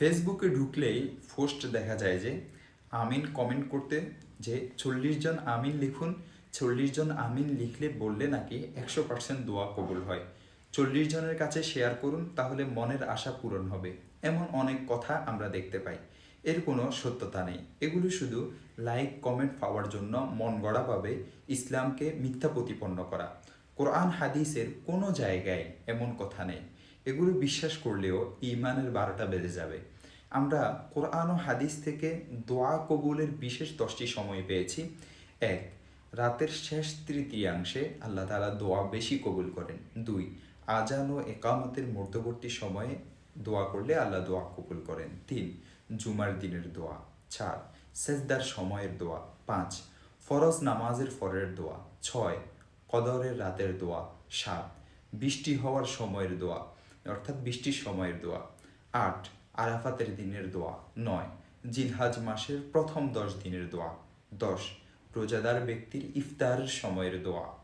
ফেসবুকে ঢুকলেই পোস্ট দেখা যায় যে আমিন কমেন্ট করতে, যে চল্লিশ জন আমিন লিখুন, চল্লিশ জন আমিন লিখলে বললে নাকি একশো পার্সেন্ট দোয়া কবুল হয়। চল্লিশ জনের কাছে শেয়ার করুন, তাহলে মনের আশা পূরণ হবে। এমন অনেক কথা আমরা দেখতে পাই। এর কোনো সত্যতা নেই। এগুলো শুধু লাইক কমেন্ট পাওয়ার জন্য মন গড়াভাবে ইসলামকে মিথ্যা প্রতিপন্ন করা। কোরআন, হাদিসের কোনো জায়গায় এমন কথা নেই। এগুলো বিশ্বাস করলেও ইমানের বারোটা বেড়ে যাবে। আমরা কোরআন ও হাদিস থেকে দোয়া কবুলের বিশেষ দশটি সময় পেয়েছি। এক, রাতের শেষ তৃতীয়াংশে আল্লাহ তাআলা দোয়া বেশি কবুল করেন। দুই আজান ও একামতের মধ্যবর্তী সময়ে দোয়া করলে আল্লাহ দোয়া কবুল করেন। তিন, জুমার দিনের দোয়া। চার, সেজদার সময়ের দোয়া। পাঁচ, ফরজ নামাজের ফরের দোয়া। ছয়, কদরের রাতের দোয়া। সাত, বৃষ্টি হওয়ার সময়ের দোয়া। অর্থাৎ বৃষ্টির সময়ের দোয়া। আট, আরাফাতের দিনের দোয়া। নয়, জিলহাজ মাসের প্রথম দশ দিনের দোয়া। দশ, রোজাদার ব্যক্তির ইফতারের সময়ের দোয়া।